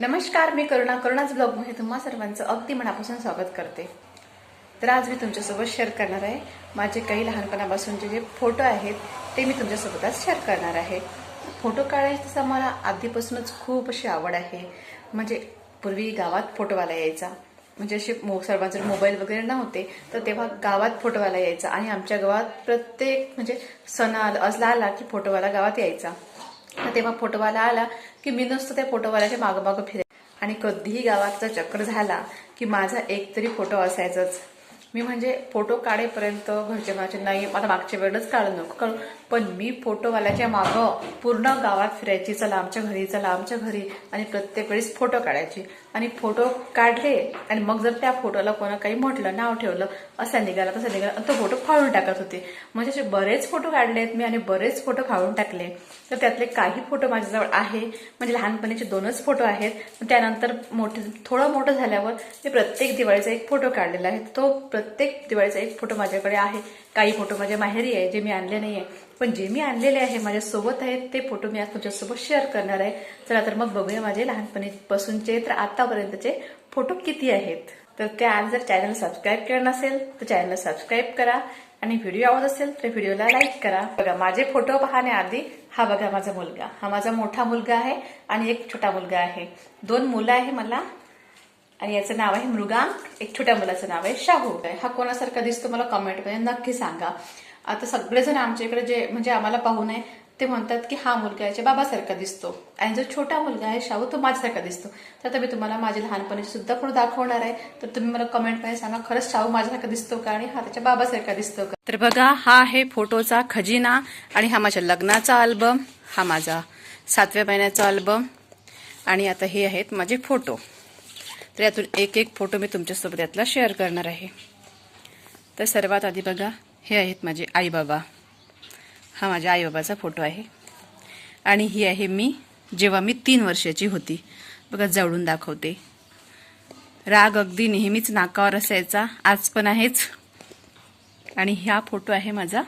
नमस्कार मी करुणा. करुणाच ब्लॉगमध्ये तुम्हा सर्वांचं अगदी मनापासून स्वागत करते. तर आज मी तुमच्यासोबत शेअर करणार आहे. माझे काही लहानपणापासूनचे जे फोटो आहेत ते मी तुमच्यासोबत आज शेअर करणार आहे. फोटो काढायची तसं मला आधीपासूनच खूप अशी आवड आहे. म्हणजे पूर्वी गावात फोटोवाला यायचा. म्हणजे असे मो सर्वांचे मोबाईल वगैरे नव्हते तर तेव्हा गावात फोटोवाला यायचा. आणि आमच्या गावात प्रत्येक म्हणजे सण असला आला की फोटोवाला गावात यायचा. तेव्हा फोटोवाला आला की मी नुसतं त्या फोटोवाल्याच्या मागं फिरे. आणि कधीही गावाचा चक्कर झाला की माझा एक तरी फोटो असायचाच. मी म्हणजे फोटो काढेपर्यंत घरचे माझे नाही मला मागच्या वेळेस काढू नको काढू पण मी फोटोवाल्याच्या मागं पूर्ण गावात फिरायची चला आमच्या घरी चला आमच्या घरी. आणि प्रत्येक वेळेस फोटो काढायची. आणि फोटो काढले आणि मग जर त्या फोटोला कोणा काही म्हटलं नाव ठेवलं असा निघाला तसा निघाला आणि तो फोटो फाळून टाकत होते. म्हणजे असे बरेच फोटो काढले आहेत मी आणि बरेच फोटो फाळून टाकले. तर त्यातले काही फोटो माझ्याजवळ आहे. म्हणजे लहानपणीचे दोनच फोटो आहेत. त्यानंतर मोठे थोडं मोठं झाल्यावर मी प्रत्येक दिवाळीचा एक फोटो काढलेला आहे. तो प्रत्येक दिवाळीचा एक फोटो माझ्याकडे आहे. काही फोटो माझ्या माहेरी आहे जे मी आणले नाही आहे पण जे मी आणलेले आहे माझ्यासोबत आहेत ते फोटो मी आज तुमच्यासोबत शेअर करणार आहे. चला तर मग बघूया माझे लहानपणीपासूनचे तर आतापर्यंतचे फोटो किती आहेत. तर त्या आज जर चॅनल सबस्क्राईब केलं नसेल तर चॅनलला सबस्क्राईब करा. आणि व्हिडिओ आवडत असेल तर व्हिडिओला लाईक करा. बघा माझे फोटो पाहण्याआधी हा बघा माझा मुलगा. हा माझा मोठा मुलगा आहे आणि एक छोटा मुलगा आहे. दोन मुलं आहे मला. आणि याचं नाव आहे मृगांक एक छोट्या मुलाचं नाव आहे शाहू. हा कोणासारखा दिसतो मला कमेंटमध्ये नक्की सांगा. आता सगळेजण आमच्या इकडे जे म्हणजे आम्हाला पाहून आहे ते म्हणतात की हा मुलगा याच्या बाबासारखा दिसतो. आणि जो छोटा मुलगा आहे शाहू तो माझ्यासारखा दिसतो. तर आता मी तुम्हाला माझे लहानपणी सुद्धा फोटो दाखवणार आहे तर तुम्ही मला कमेंटमध्ये सांगा खरंच शाहू माझ्यासारखा दिसतो का आणि हा त्याच्या बाबासारखा दिसतो का? तर बघा हा आहे फोटोचा खजिना आणि हा माझ्या लग्नाचा अल्बम हा माझा सातव्या महिन्याचा अल्बम आणि आता हे आहेत माझे फोटो तर यातून एक एक फोटो मी तुमच्यासोबत यातला शेअर करणार आहे. तर सर्वात आधी बघा हे आहेत माझे आईबाबा. हा माझ्या आईबाबाचा फोटो आहे. आणि ही आहे मी जेव्हा मी तीन वर्षाची होती. बघा जवळून दाखवते. राग अगदी नेहमीच नाकावर असायचा आज पण आहेच. आणि हा फोटो आहे माझा.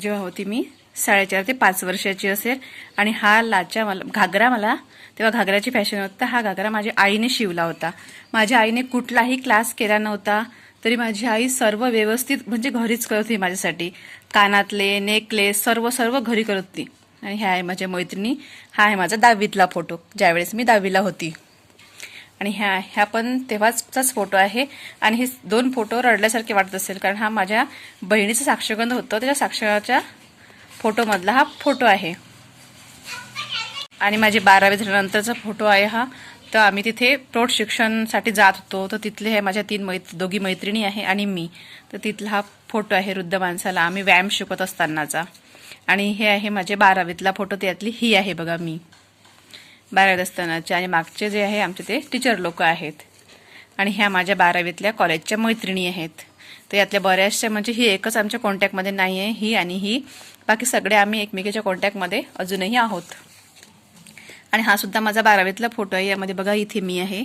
जेव्हा होती मी साडेचार ते पाच वर्षाची असेल. आणि हा लाचा मला घागरा मला तेव्हा घागराची फॅशन होता. हा घागरा माझ्या आईने शिवला होता. माझ्या आईने कुठलाही क्लास केला नव्हता. तरी माझी आई सर्व व्यवस्थित म्हणजे घरीच करत होती माझ्यासाठी. कानातले नेकलेस सर्व सर्व घरी करत होती. आणि ह्या आहे माझ्या मैत्रिणी. हा आहे माझा दहावीतला फोटो ज्यावेळेस मी दहावीला होती. आणि ह्या ह्या पण तेव्हाचाच फोटो आहे. आणि हे दोन फोटो रडल्यासारखे वाटत असेल कारण हा माझ्या बहिणीचं साक्षगंध होतं. त्याच्या साक्षराच्या फोटोमधला हा फोटो आहे. आणि माझे बारावी झाल्यानंतरचा फोटो आहे हा. तर आम्ही तिथे प्रौढ शिक्षणसाठी जात होतो. तर तिथले हे माझ्या तीन मैत दोघी मैत्रिणी आहे आणि मी. तर तिथला हा फोटो आहे वृद्ध माणसाला. आम्ही व्यायाम शिकत असतानाचा. आणि हे आहे माझे बारावीतला फोटो. त्यातली ही आहे बघा मी. बारावीत असतानाचे आणि मागचे जे आहे आमचे ते टीचर लोक आहेत. आणि ह्या माझ्या बारावीतल्या कॉलेजच्या मैत्रिणी आहेत. तर यातल्या बऱ्याचशा म्हणजे ही एकच आमच्या कॉन्टॅक्टमध्ये नाही आहे ही आणि ही बाकी सगळे आम्ही एकमेकीच्या कॉन्टॅक्टमध्ये अजूनही आहोत. आणि हा सुद्धा माझा बारावीतला फोटो आहे. यामध्ये बघा इथे मी आहे.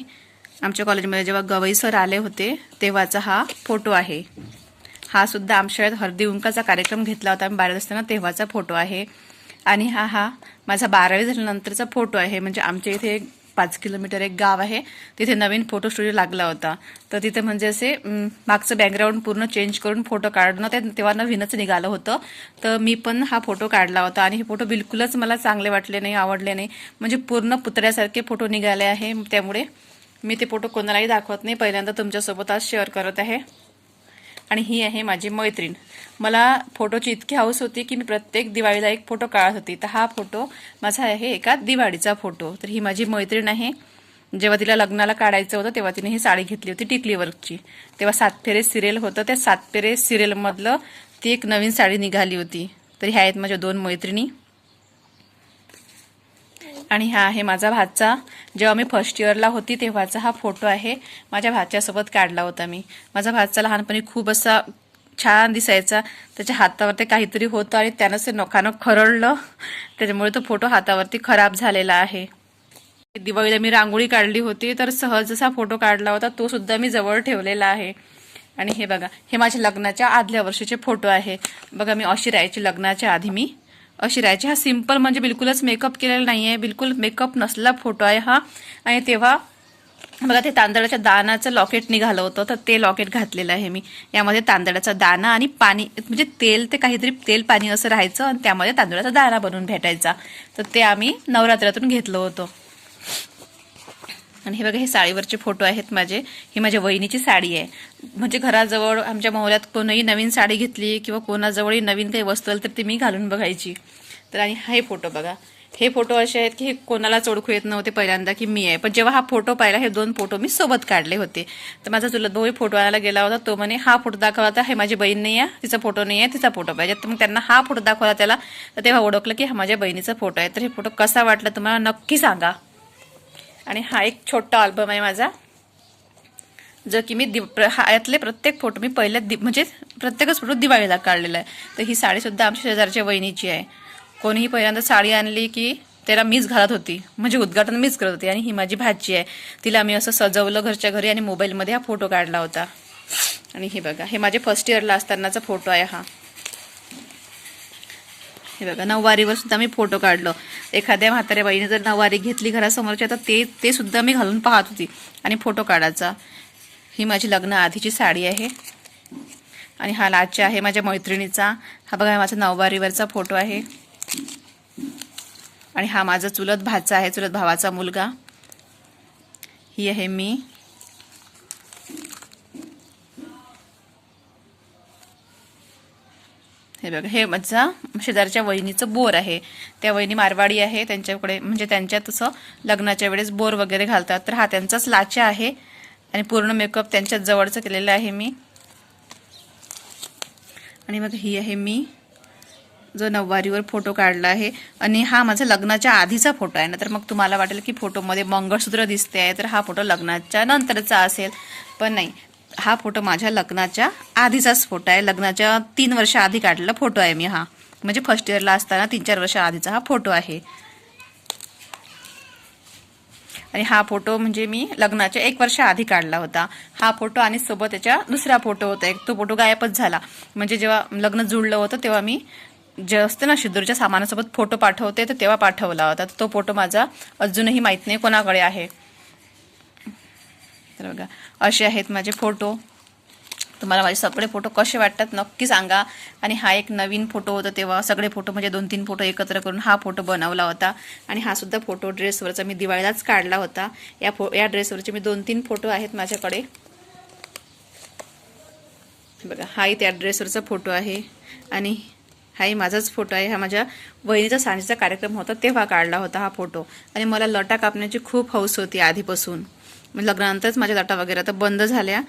आमच्या कॉलेजमध्ये जेव्हा गवई सर आले होते तेव्हाचा हा फोटो आहे. हा सुद्धा आमच्या शाळेत हळदी उंकाचा कार्यक्रम घेतला होता. आम्ही बारावीत असताना तेव्हाचा फोटो आहे. आणि हा हा माझा बारावी झाल्यानंतरचा फोटो आहे. म्हणजे आमच्या इथे पाच किलोमीटर एक गाव आहे. तिथे नवीन फोटो स्टुडिओ लागला होता. तर तिथे म्हणजे असे मागचं बॅकग्राऊंड पूर्ण चेंज करून फोटो काढणं ते तेव्हा नवीनच निघालं होतं. तर मी पण हा फोटो काढला होता आणि हे फोटो बिलकुलच मला चांगले वाटले नाही आवडले नाही. म्हणजे पूर्ण पुतळ्यासारखे फोटो निघाले आहे. त्यामुळे मी ते फोटो कोणालाही दाखवत नाही. पहिल्यांदा तुमच्यासोबत आज शेअर करत आहे. आणि ही आहे माझी मैत्रीण. मला फोटोची इतकी हाऊस होती की मी प्रत्येक दिवाळीला एक फोटो काढत होती. तर हा फोटो माझा आहे एका दिवाळीचा फोटो. तर ही माझी मैत्रीण आहे. जेव्हा तिला लग्नाला काढायचं होतं तेव्हा तिने ही साडी घेतली होती टिकली वर्कची तेव्हा सातफेरे सिरियल होतं. त्या सातफेरे सिरियलमधलं ती एक नवीन साडी निघाली होती. तर ह्या आहेत माझ्या दोन मैत्रिणी. आणि हा आहे माझा भाचा जेव्हा मी फर्स्ट इयरला होती तेव्हाचा हा फोटो आहे. माझ्या भाच्यासोबत काढला होता मी. माझा भाचा लहानपणी खूप असा छान दिसायचा. त्याच्या हातावरती काहीतरी होतं आणि त्यानं ते नखानं खरडलं त्याच्यामुळे तो फोटो हातावरती खराब झालेला आहे. दिवाळीला मी रांगोळी काढली होती तर सहज जसा फोटो काढला होता. तो सुद्धा मी जवळ ठेवलेला आहे. आणि हे बघा हे माझ्या लग्नाच्या आदल्या वर्षीचे फोटो आहे. बघा मी अशी राहायची लग्नाच्या आधी मी. अशी राहायची. हा सिंपल म्हणजे बिलकुलच मेकअप केलेला नाही आहे बिलकुल मेकअप नसला फोटो आहे हा. आणि तेव्हा बघा ते तांदळाच्या दानाचं लॉकेट निघालं होतं. तर ते लॉकेट घातलेलं आहे मी. यामध्ये तांदळाचा दाना आणि पाणी म्हणजे तेल ते काहीतरी तेल पाणी असं राहायचं आणि त्यामध्ये तांदळाचा दाना बनवून भेटायचा. तर ते आम्ही नवरात्रातून घेतलं होतं. आणि हे बघा हे साडीवरचे फोटो आहेत माझे. ही माझ्या वहिनीची साडी आहे. म्हणजे घराजवळ आमच्या मोहल्यात कोणीही नवीन साडी घेतली किंवा कोणाजवळही नवीन काही वस्तू आली तर ती मी घालून बघायची. तर आणि हे फोटो बघा. हे फोटो असे आहेत की हे कोणालाच ओळखू येत नव्हते पहिल्यांदा की मी आहे. पण जेव्हा हा फोटो पाहिला हे दोन फोटो मी सोबत काढले होते. तर माझा चुलत भाऊ फोटो आणायला गेला होता. तो म्हणे हा फोटो दाखवला होता हे माझी बहीण नाही आहे. तिचा फोटो नाही आहे. तिचा फोटो पाहिजे. तर मग त्यांना हा फोटो दाखवला त्याला. तर तेव्हा ओळखलं की हा माझ्या बहिणीचा फोटो आहे. तर हे फोटो कसा वाटला तुम्हाला नक्की सांगा. आणि हा एक छोटा अल्बम आहे माझा जो की मी दि प्र- हा यातले प्रत्येक फोटो मी पहिल्या दि म्हणजे प्रत्येकच फोटो दिवाळीला काढलेला आहे. तर ही साडीसुद्धा आमच्या शेजारच्या वहिनीची आहे. कोणीही पहिल्यांदा साडी आणली की त्याला मीच घालत होती. म्हणजे उद्घाटन मीच करत होती आणि ही माझी भाजी आहे. तिला मी असं सजवलं घरच्या घरी आणि मोबाईलमध्ये हा फोटो काढला होता. आणि हे बघा हे माझे फर्स्ट इयरला असतानाचा फोटो आहे हा. हे बघा नऊवारीवर सुद्धा मी फोटो काढलो. एखाद्या म्हाताऱ्या बाईने जर नऊवारी घेतली घरासमोरची तर ते ते सुद्धा मी घालून पाहत होती आणि फोटो काढायचा. ही माझी लग्न आधीची साडी आहे. आणि हा लाचा आहे माझ्या मैत्रिणीचा. हा बघा माझा नऊवारीवरचा फोटो आहे. आणि हा माझा चुलत भाचा आहे चुलत भावाचा मुलगा. ही आहे मी. हे बघा हे माझा शेजारच्या वहिनीचं बोर आहे. त्या वहिनी मारवाडी आहे त्यांच्याकडे म्हणजे त्यांच्या तसं लग्नाच्या वेळेस बोर वगैरे घालतात. तर हा त्यांचाच लाचा आहे आणि पूर्ण मेकअप त्यांच्याच जवळचं केलेलं आहे मी. आणि मग ही आहे मी जो नऊवारीवर फोटो काढला आहे. आणि हा माझा लग्नाच्या आधीचा फोटो आहे. ना तर मग तुम्हाला वाटेल की फोटोमध्ये मंगळसूत्र दिसते आहे तर हा फोटो लग्नाच्या नंतरचा असेल. पण नाही हा फोटो माझ्या लग्नाच्या आधीचाच फोटो आहे. लग्नाच्या तीन वर्ष आधी काढलेला फोटो आहे मी हा. म्हणजे फर्स्ट इयरला असताना तीन चार वर्ष आधीचा हा फोटो आहे. आणि हा फोटो म्हणजे मी लग्नाच्या एक वर्ष आधी काढला होता. हा फोटो आणि सोबत त्याच्या दुसरा फोटो होता. एक तो फोटो गायबच झाला. म्हणजे जेव्हा लग्न जुळलं होतं तेव्हा मी जे असते ना शिदूरच्या सामानासोबत फोटो पाठवते तर तेव्हा पाठवला होता. तो फोटो माझा अजूनही माहीत नाही कोणाकडे आहे. तर बघा असे आहेत माझे फोटो. तुम्हाला माझे सगळे फोटो कसे वाटतात नक्की सांगा. आणि हा एक नवीन फोटो होता तेव्हा सगळे फोटो म्हणजे दोन तीन फोटो एकत्र करून हा फोटो बनवला होता. आणि हा सुद्धा फोटो ड्रेसवरचा मी दिवाळीलाच काढला होता. या फो या ड्रेसवरचे मी दोन तीन फोटो आहेत माझ्याकडे. बघा हाही त्या ड्रेसवरचा फोटो आहे. आणि हाही माझाच फोटो आहे. हा माझ्या वहिनीचा सांजेचा कार्यक्रम होता तेव्हा काढला होता हा फोटो आणि मला लटा कापण्याची खूप हौस होती आधीपासून. म्हणजे लग्नानंतरच माझ्या लटा वगैरे आता बंद झाल्या.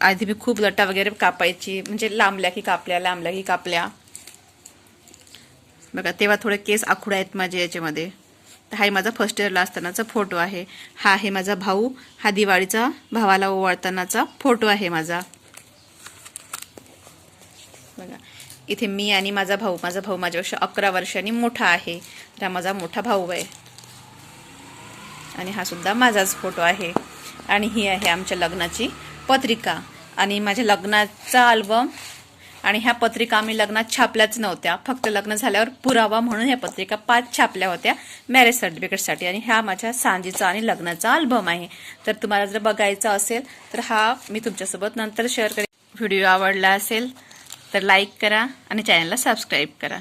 आधी मी खूप लटा वगैरे कापायची म्हणजे लांबल्या की कापल्या लांबल्या की कापल्या. बघा तेव्हा थोडे केस आखूड आहेत माझे याच्यामध्ये. तर हा माझा फर्स्ट इयरला असतानाचा फोटो आहे. हा आहे माझा भाऊ. हा दिवाळीचा भावाला ओवाळतानाचा फोटो आहे माझा. बघा इथे मी आणि माझा भाऊ माझा भाऊ माझ्यापेक्षा अकरा वर्षांनी मोठा आहे. तर हा माझा मोठा भाऊ आहे. आणि हा सुद्धा माझाच फोटो आहे. आणि ही आहे आमच्या लग्नाची पत्रिका. आणि माझ्या लग्नाचा अल्बम आणि ह्या पत्रिका आम्ही लग्नात छापल्याच नव्हत्या. फक्त लग्न झाल्यावर पुरावा म्हणून ह्या पत्रिका पाच छापल्या होत्या मॅरेज सर्टिफिकेटसाठी आणि ह्या माझ्या सांजीचा आणि लग्नाचा अल्बम आहे. तर तुम्हाला जर बघायचा असेल तर हा मी तुमच्यासोबत नंतर शेअर करेन. व्हिडिओ आवडला असेल तर लाईक करा आणि चॅनलला सबस्क्राईब करा.